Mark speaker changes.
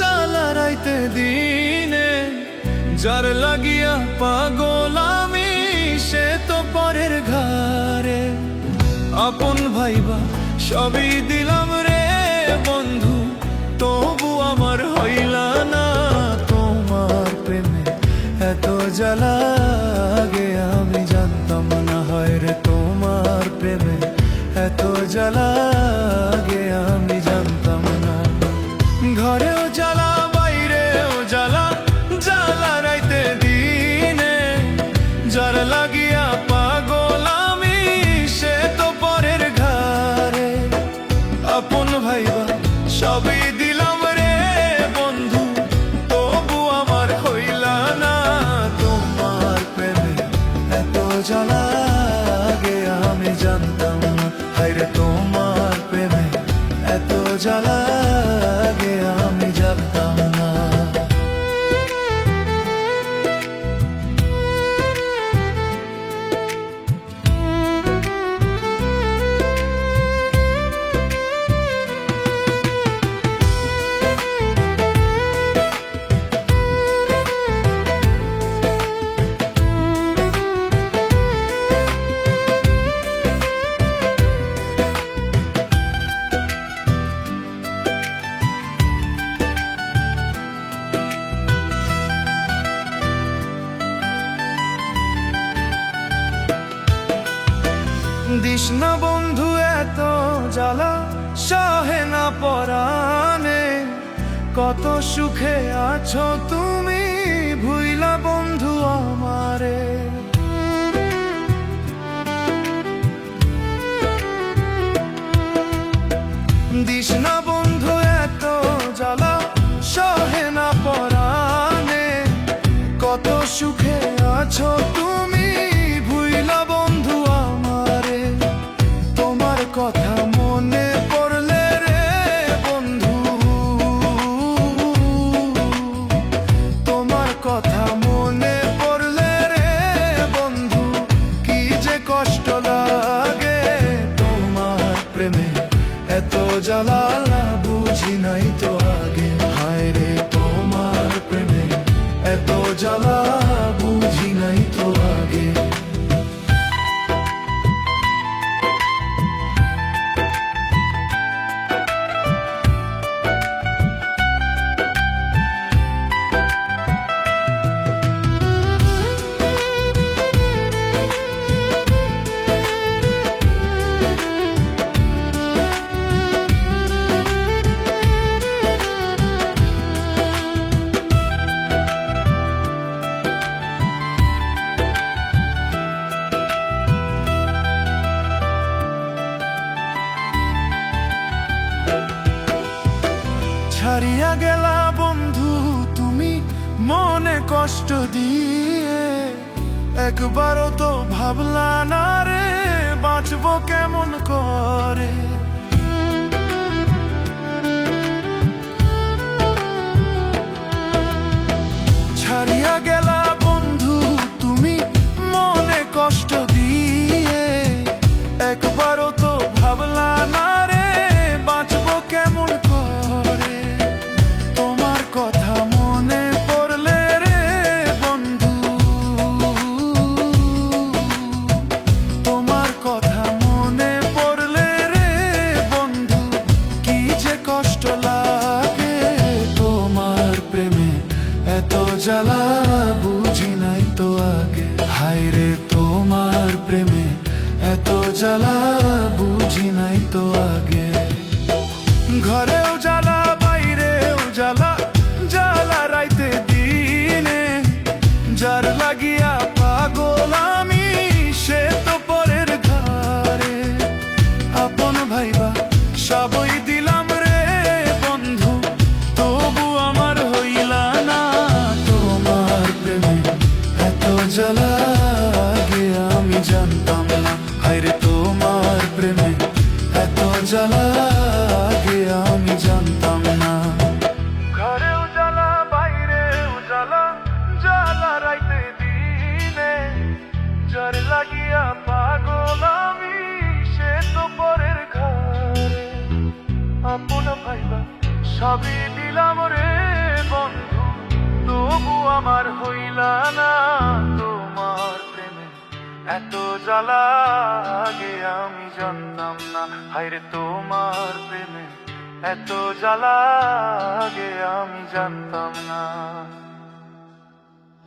Speaker 1: রাইতে দিনে, যার লাগিয়া পাগল আমি, সে তো পরের ঘরে আপন ভাইবা, সবই দিলাম রে বন্ধু, তবু আমার হইলা না তোমার প্রেমে। এত জ্বালা আগে আমি জানতাম না হয় রে তোমার প্রেমে। এত জ্বালা আগে আমি জানতাম ঘরেও জ্বালা, বাইরেও জ্বালা জ্বালা রাইতে লাগিয়া সে তো পরের সবই দিলাম রে বন্ধু, তবু আমার না তোমার এত আমি জানতাম তোমার এত জ্বালা না বন্ধু এত জ্বালা, সহে না পরানে কত সুখে আছো তুমি, ভুইলা বন্ধু আমারে। দিস বন্ধু এত জ্বালা, সহে না পরানে কত সুখে আছো তুমি জ্বালা বুঝি নাই তো। গেলা বন্ধু তুমি মনে কষ্ট দিয়ে। একবারও তো ভাবলা না রে বাঁচবো কেমন করে? জ্বালা বুঝি নাই তো আগে। হাইরে তোমার প্রেমে এত জ্বালা বুঝি নাই তো আগে। ঘরেও জ্বালা আপন ভাইবা, সবই দিলাম রে বন্ধু। তবু আমার হইলা না তোমার প্রেমে। এত জ্বালা আগে আমি জানতাম না, হায়রে তোমার প্রেমে। এত জ্বালা আগে আমি জানতাম না।